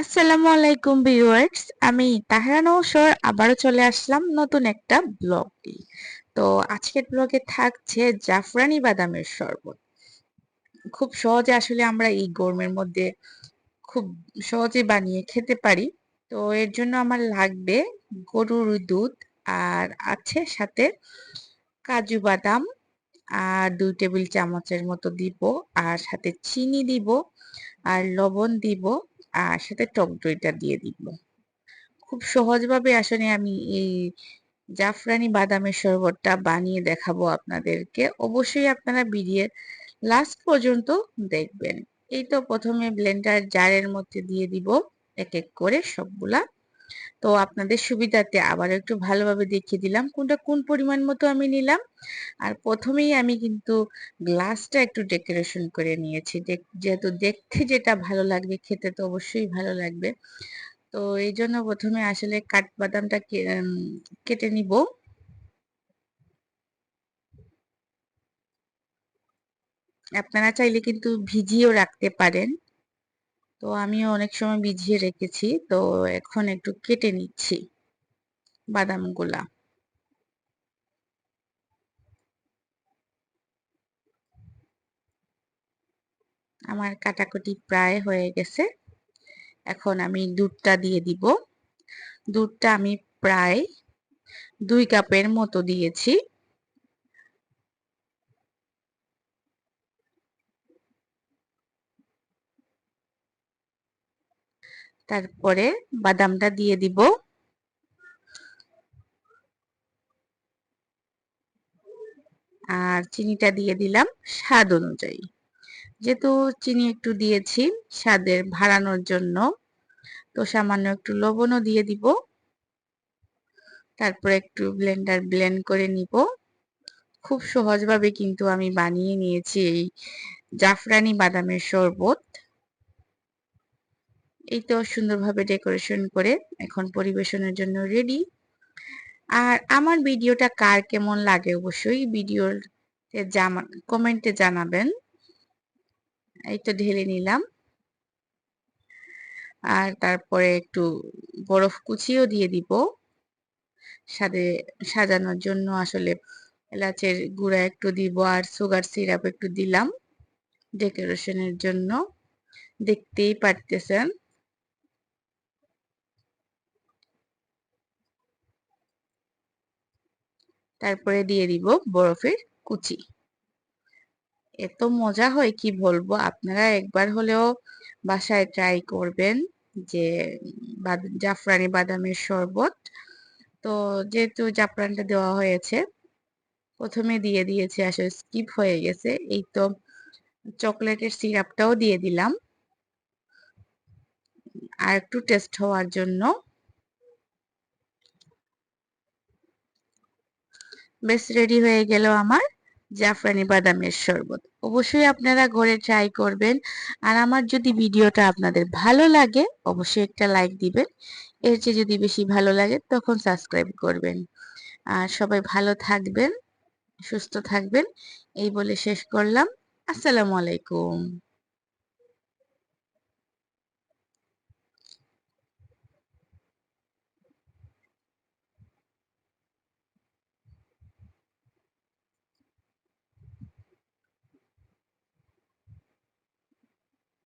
আসসালামু আলাইকুম ভিউয়ার্স, আমি তাহরা নৌসর আবারও চলে আসলাম নতুন একটা ব্লগ। তো আজকের ব্লগে থাকছে জাফরানি বাদামের শরবত। খুব সহজে আসলে আমরা এই গরমের মধ্যে খুব সহজে বানিয়ে খেতে পারি। তো এর জন্য আমার লাগবে গরুর দুধ আর আছে সাথে কাজু বাদাম আর দুই টেবিল চামচের মতো দিব আর সাথে চিনি দিব আর লবণ দিব। আর সাথে টক দইটা দিয়ে দিব। খুব সহজভাবে আসলে আমি এই জাফরানি বাদামের শরবতটা বানিয়ে দেখাবো আপনাদেরকে। অবশ্যই আপনারা ভিডিও লাস্ট পর্যন্ত দেখবেন। এই তো প্রথমে ব্লেন্ডার জারের মধ্যে দিয়ে দিব। এক এক করে সবগুলা। তো আপনাদের সুবিধাতে আবার একটু ভালোভাবে দেখিয়ে দিলাম কোনটা কোন পরিমাণ মতো আমি নিলাম। আর প্রথমেই আমি কিন্তু গ্লাসটা একটু ডেকোরেশন করে নিয়েছি। যেহেতু দেখতে যেটা ভালো লাগবে, খেতে তো অবশ্যই ভালো লাগবে। তো এই জন্য প্রথমে আসলে কাঠবাদামটা কেটে নিব। আপনারা চাইলে কিন্তু ভিজিয়েও রাখতে পারেন। তো আমিও অনেক সময় ভিজিয়ে রেখেছি। তো এখন একটু কেটে নিচ্ছি বাদামগুলা। আমার কাটাকুটি প্রায় হয়ে গেছে। এখন আমি দুধটা দিয়ে দিব। দুধটা আমি প্রায় দুই কাপের মতো দিয়েছি। তারপরে বাদামটা দিয়ে দিব। আর চিনিটা দিয়ে দিলাম স্বাদ অনুযায়ী। যেহেতু চিনি একটু দিয়েছি স্বাদের ভাড়ানোর জন্য, তো সামান্য একটু লবণও দিয়ে দিব। তারপরে একটু ব্লেন্ডার ব্লেন্ড করে নিব। খুব সহজভাবে কিন্তু আমি বানিয়ে নিয়েছি এই জাফরানি বাদামের শরবত। এই তো সুন্দরভাবে ডেকোরেশন করে এখন পরিবেশনের জন্য রেডি। আর আমার ভিডিওটা কার কেমন লাগে অবশ্যই ভিডিওতে জামা কমেন্টে জানাবেন। এই তো ঢেলে নিলাম। আর তারপরে একটু বরফ কুচিও দিয়ে দিব। সাদে, সাজানোর জন্য আসলে এলাচের গুঁড়া একটু দিব আর সুগার সিরাপ একটু দিলাম ডেকোরেশনের জন্য। দেখতেই পারতেছেন। তারপরে দিয়ে দিব বরফের কুচি। এত মজা হয়, কি বলব? আপনারা একবার হলেও বাসায় ট্রাই করবেন যে জাফরানি বাদামের শরবত। তো যেহেতু জাফরানটা দেওয়া হয়েছে, প্রথমে দিয়ে দিয়েছি, আসলে স্কিপ হয়ে গেছে। এই তো চকলেটের সিরাপটাও দিয়ে দিলাম। আর একটু টেস্ট হওয়ার জন্য বেশ রেডি হয়ে গেল আমার জাফরানি বাদামের শরবত। অবশ্যই আপনারা ঘরে ট্রাই করবেন। আর আমার যদি ভিডিওটা আপনাদের ভালো লাগে, অবশ্যই একটা লাইক দিবেন। এর চেয়ে যদি বেশি ভালো লাগে, তখন সাবস্ক্রাইব করবেন। আর সবাই ভালো থাকবেন, সুস্থ থাকবেন। এই বলে শেষ করলাম। আসসালামু আলাইকুম।